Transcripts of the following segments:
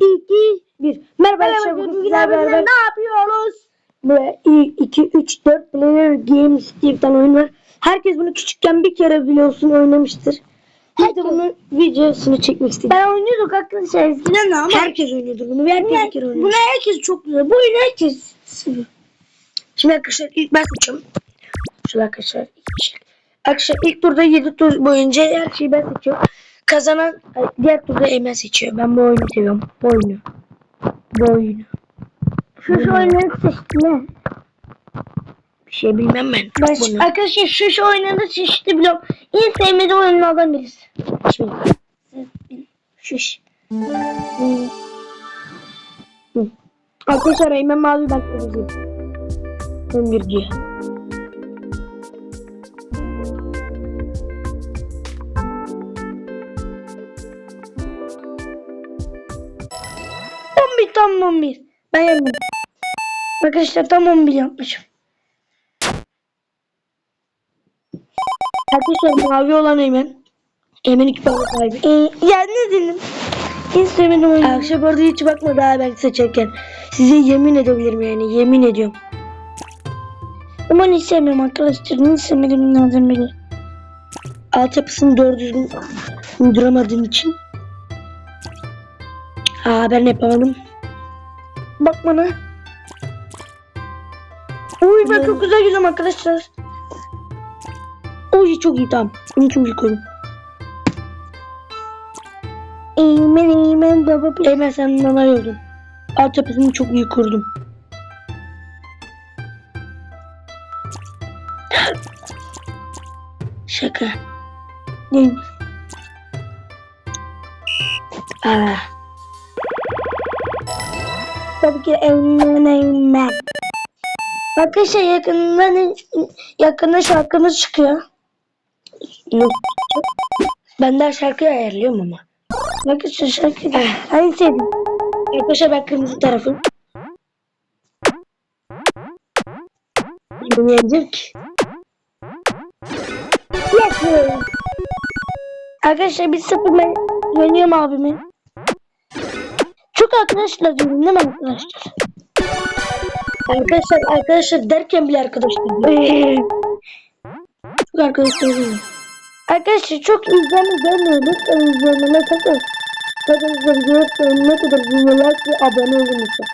2, 1. Merhaba arkadaşlar. Bugün bugün sizlerle beraber ne yapıyoruz? böyle 2, 3, 4 player games diye bir tane oyun var. Herkes bunu küçükken bir kere biliyorsun oynamıştır. Biz de Herkes. bunun videosunu çekmek istedik. Ben oynuyorduk arkadaşlar eskiden de ama Herkes oynuyordur bunu herkes bir kere oynuyor. buna herkes çok güzel. Bu oyunu herkes seviyor. Şimdi arkadaşlar ilk ben seçiyorum. Şöyle arkadaşlar. Arkadaşlar ilk turda 7 tur boyunca her şeyi ben seçiyorum. Kazanan diğer turda Emel seçiyor. Ben bu oyunu seviyorum. Bu oyunu. Bu oyunu. Şu şu oyunları seçtim. Bir şey bilmem ben. ben Bunu. Arkadaşlar şu şu oyunları seçti biliyorum. En sevmediğim oyunlardan birisi. Şimdi. Şuş. Hmm. Hmm. Arkadaşlar Eymen Mavi ben bir Ömürcü. 11 tam 11. Ben yapmıyorum. Arkadaşlar tam 11 yapmışım. Arkadaşlar mavi olan Eymen. Eymen iki puan sahibi. Ee, yani ne dedim? İnstagram oyunu. Akşam orada hiç bakma daha ben seçerken. Size yemin edebilirim yani yemin ediyorum. Ama ne sevmiyorum arkadaşlar. Ne sevmediğim nereden biri. Altyapısını doğru düzgün uyduramadığım için. Aa ben yapamadım. Bak bana. Uy ben çok güzel yüzüm arkadaşlar. Oy çok iyi tamam. Bunu çok iyi koydum. Eğmen eğmen baba. Eymen sen nanay oldun. Altyapısını çok iyi kurdum. Şaka. Değil. Aa, Tabii ki eğmen eğmen. Arkadaşlar yakında ne, yakında şarkımız çıkıyor. Ben daha şarkıyı ayarlıyorum ama. Arkadaşlar şarkı da. Hadi sevdim. Arkadaşlar ben kırmızı tarafım. Bunu yenecek. Yes. Arkadaşlar bir sıfır ben yeniyorum abimi. Çok arkadaşlar mi arkadaşlar? Arkadaşlar arkadaşlar derken bile arkadaşlar. Çok arkadaşlar. Arkadaşlar çok gelmiyor. Lütfen izlememe takın. Arkadaşlar görürseniz ne kadar videolar ve abone olun lütfen.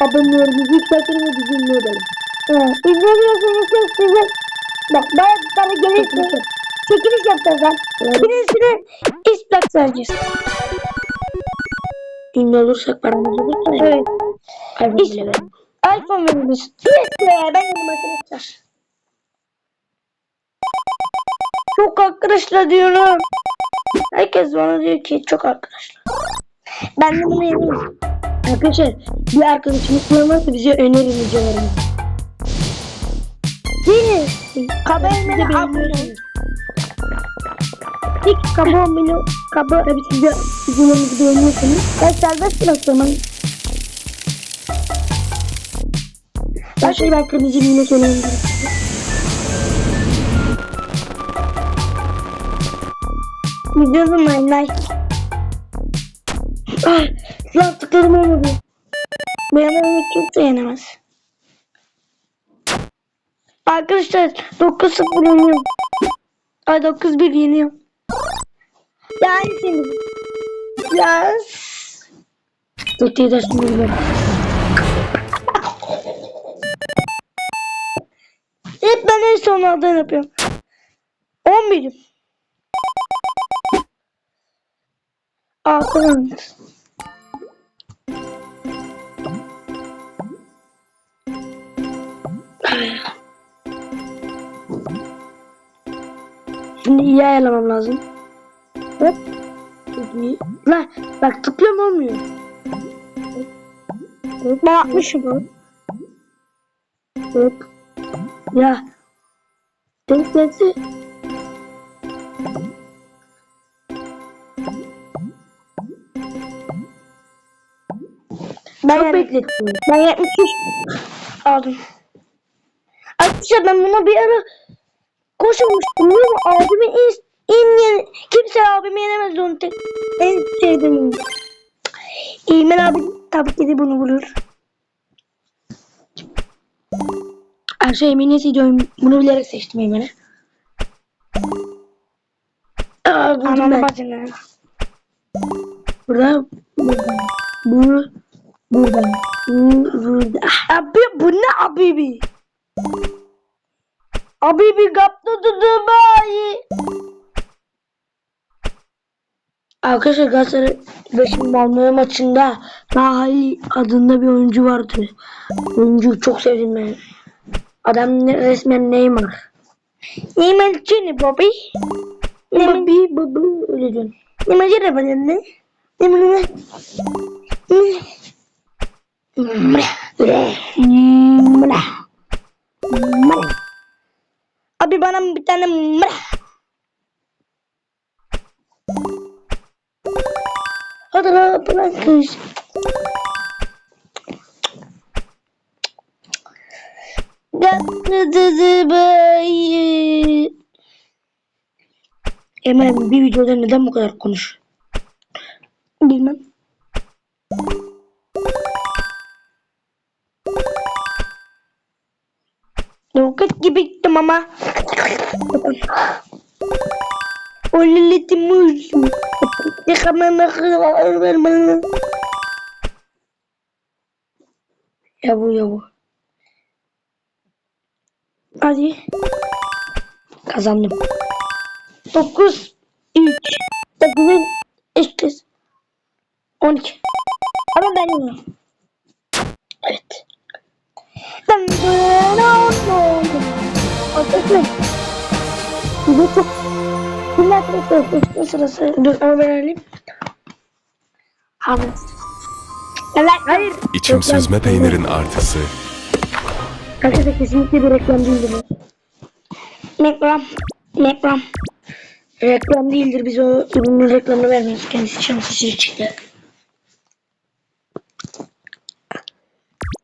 Abonelerimizi yükseltelim ve bizi ünlü edelim. Evet. İzlemiyorsanız çok size bak bana bana gelirse çekiliş yapacağız lan. Birisine isplak vereceğiz. Ünlü olursak paramız olursa Evet. iPhone İş- bile verin. iPhone veririz. Yes be ben yedim arkadaşlar. Çok arkadaşlar diyorum. Herkes bana diyor ki çok arkadaşlar. Ben de bunu yedim. Arkadaşlar bir arkadaşımız kullanmazsa bize önerin videolarını. Değil mi? Kaberimene abone. İlk kabuğum beni kabuğu Tabii siz de videolarımızı beğeniyorsanız. ben serbest hani. Her şeyi ben kırmızı yine söyleyeyim. Videonun like. Ah, lan tıkladım olmadı. Yana kimse yenemez. Arkadaşlar 9-0 yeniyorum. Ay 9-1 yeniyorum. Seni. Ya. Dörtte dersini biliyorum. Hep ben en sonlardan yapıyorum. 11'im. Altın. Şimdi iyi ayarlamam lazım. Hop. Lan bak tıklıyorum olmuyor. Ben yapmışım. Hop. Ya. Denk gelse. Ben, Çok yani- beklettim. ben 73 aldım. Arkadaşlar ben buna bir ara koşulmuştum değil mi? Yeni, kimse abimi yenemezdi onu tek. En sevdiğim. Eymen abi tabii ki de bunu bulur. Her şey Eymen'e seçiyorum. Bunu bilerek seçtim Eymen'e. Aa buldum ben. bacını. Burada, burada. Bu, burada. Bu, burada. Ah, Abi bu ne abibi? Abibi kaptı Dubai. Arkadaşlar Galatasaray Beşiktaş Malmö maçında Nahali adında bir oyuncu vardı. Oyuncuyu çok sevdim ben. Adam resmen Neymar. Neymar Cini Bobby. Neymar bir baba öyle diyorum. Neymar Cini Bobby ne? Neymar ne? Abi bana bir tane Hadi lan bırak kız. Gatlıdı bayı. Hemen bir videoda neden bu kadar konuş? Bilmem. Roket gibi gittim ama. Kıvırmana. Ya bu ya bu. Hadi. Kazandım. 9 3 9 eşit 12 Ama ben yeniyorum. Evet. Ben böyle oldum. Arkadaşlar. Bu çok Bunlar çok sırası. Dur ama ben alayım. Abi. Evet. Hayır. İçim süzme peynirin artısı. Arkadaşlar kesinlikle bir reklam değildir. Reklam. Reklam. Reklam değildir. Biz o ürünün reklamını vermiyoruz. Kendisi şansı çıktı.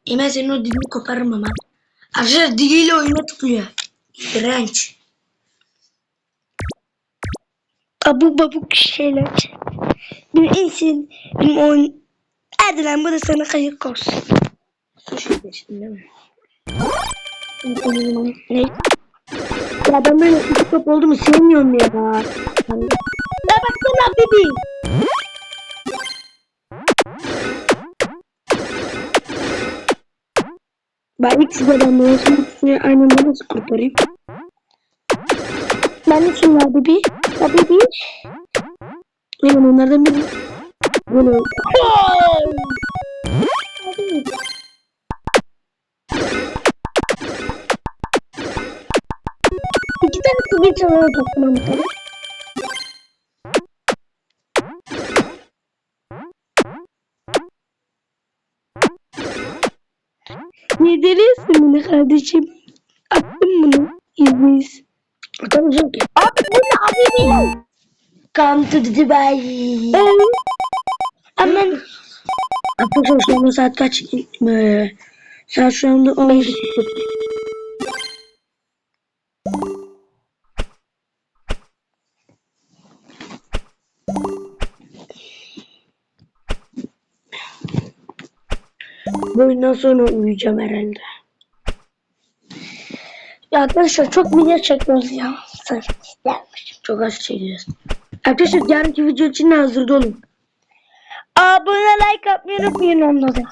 Emel senin o dilini koparırım ama. Arkadaşlar diliyle oyuna tıklıyor. İğrenç. Abuk babuk şeyler. Bir insin. Bir oyun. Hadi lan bu da sana kayık olsun. Su şeklinde değil mi? Ne? Ya ben böyle iki top oldu mu sevmiyorum ya. Ya baksana bebi. Ben ikisi de ben ikisini aynı nasıl kurtarayım? Ben de kim var bebi? Ya bebi. Benim onlardan biri. Bunu. İki tane sıvı çalana toplamam bakalım. Ne deriyorsun bunu kardeşim? Attım bunu. İzleyiz. Ki. Abi bu ne abi benim? Come to Dubai. Hemen. Arkadaşlar şu anda saat kaç? Ee, saat şu anda 11. Bu oyundan sonra uyuyacağım herhalde. Ya arkadaşlar çok video çekiyoruz ya. Çok az çekiyoruz. Arkadaşlar yarınki video için hazırda olun. Abone like atmayı unutmayın onda da.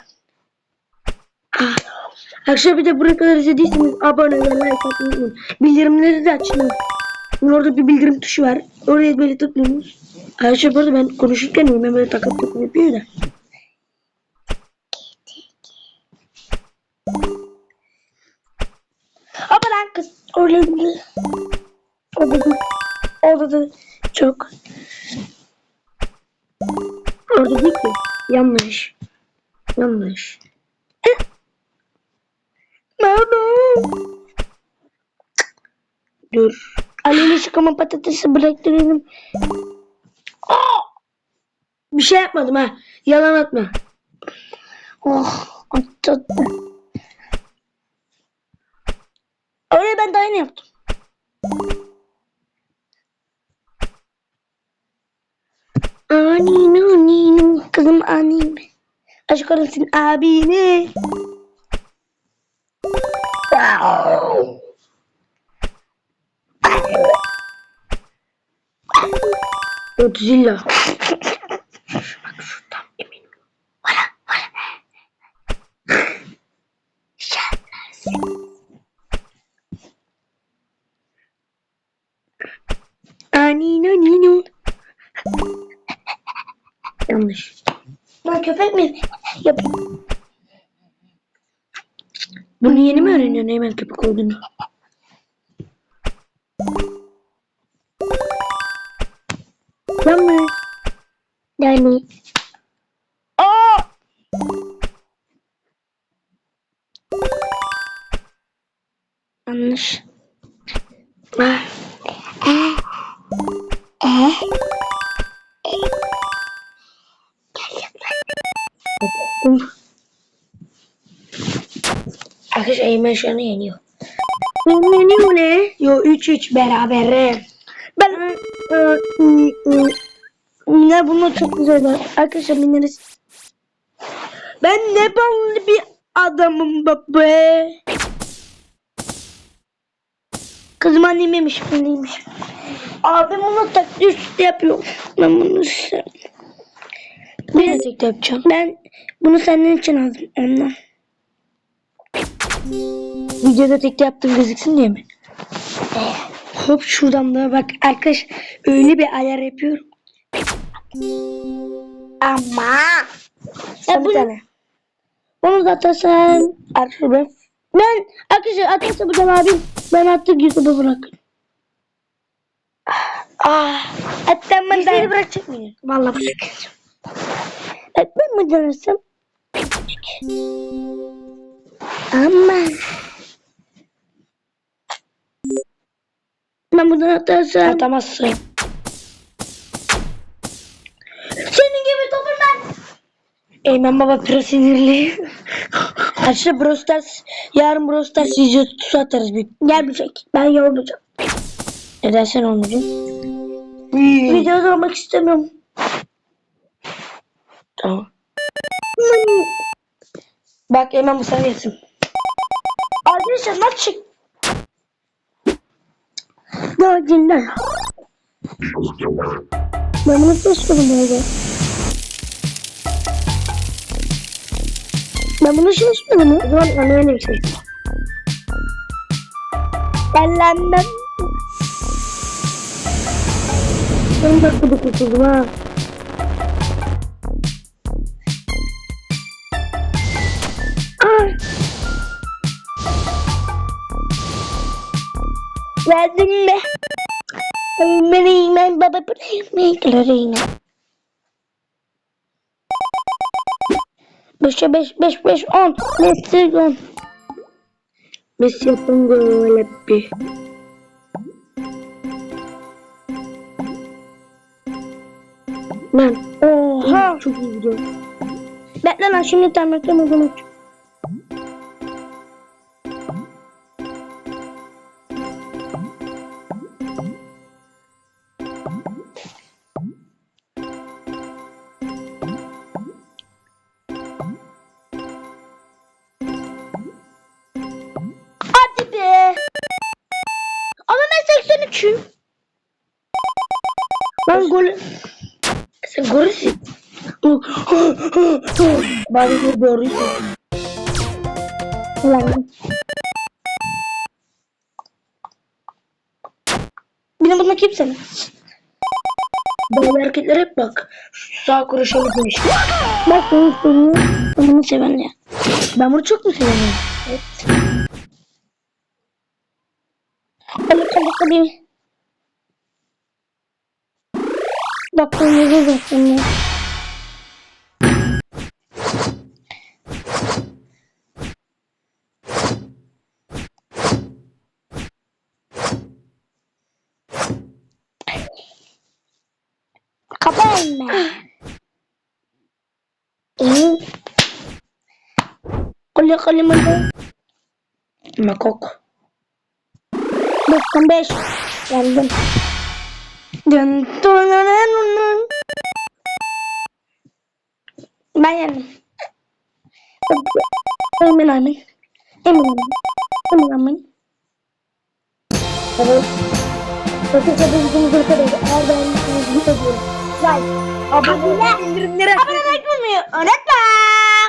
Ah, Arkadaşlar bir de buraya kadar izlediyseniz abone ve like atmayı unutmayın. Bildirimleri de açın. Orada bir bildirim tuşu var. Oraya böyle tıklıyorsunuz. Arkadaşlar bu arada ben konuşurken hemen böyle takıp takıp yapıyor da. Ama öyle değil. Orada da, orada da çok. Orada değil ki. Yanlış. Yanlış. Mama. Dur. Aleyna çıkama patatesi bıraktırıyorum. Aa! Bir şey yapmadım ha. Yalan atma. Oh, attı. Aynı yaptım. Ani no ni no kız Kızım annem. Aşk olsun abine. Godzilla. Ben köpek mi yapayım? Bunu yeni mi öğreniyorsun hemen köpek olduğunu? Yanlış. Yani. Aa! Yanlış. Arkadaşlar Eymen şu an yeniyor. Yeniyor ne? Yo 3-3 beraber. Ben ı, ı, ı, Miner bunlar çok güzel. Arkadaşlar Miner'iz. Ben ne ballı bir adamım baba. Kızım annem yemiş ben değilmiş. Abim onu taklit yapıyor. Ben bunu isterim. Ben de yapacağım. Ben bunu senin için aldım ondan. Videoda tekte yaptığım gözüksün diye mi? Hop şuradan da bak arkadaş öyle bir ayar yapıyorum. Ama. Ya bir tane. Onu da atarsan. Arkadaşlar ben. Ben arkadaşlar atarsa bu abim. Ben attım YouTube'a bırakın. Ah. Hatta ben de. bırakacak mıyım? Vallahi bırakacağım. Mi denesem? Ama. Ben buradan atarsam. Atamazsın. Senin gibi topum ben. Eymen baba pro sinirli. Açta Brawl Stars. Yarın Brawl Stars videosu atarız bir. Gelmeyecek. Ben yorulacağım. Neden sen olmayacaksın? Videoda olmak istemiyorum. Tamam. Bak hemen bu gelsin. Arkadaşlar maç çık. Gördüğünde. Ben bunu seçmedim böyle. Ben bunu seçmedim. O zaman anneanne bir şey. Ellenmem. Ben de kudu kurtuldum ha. Verdim mi? Benim ben baba buraya. Beşe beş, beş, beş, on. Messi on. Messi yapın gol bir. Ben. Oha. Çok iyi gidiyor. Bekle lan şimdi termometre o zaman. Ben 83'üm. Ben gol... Sen golüsün. Bari bir doğruyu söyle. Ulan. Benim buna kimse Böyle hareketler hep bak. Sağ kuruşa gitmiş. Bak bunu. Ben bunu seven ya. Ben bunu çok mu seviyorum? Evet. Hadi hadi hadi. Bak bunu yazıyorsun. Kapatma. İyi. Kule kalimanda. Makok. 95. Geldim. Dön dön dön dön. Ben yendim. Emin amin. Emin amin. Emin amin. Evet. Arkadaşlar bu videomuz bu kadar. Eğer beğendiyseniz lütfen diyorum. Like, abone Abone indirimleri. Abone like olmayı unutma.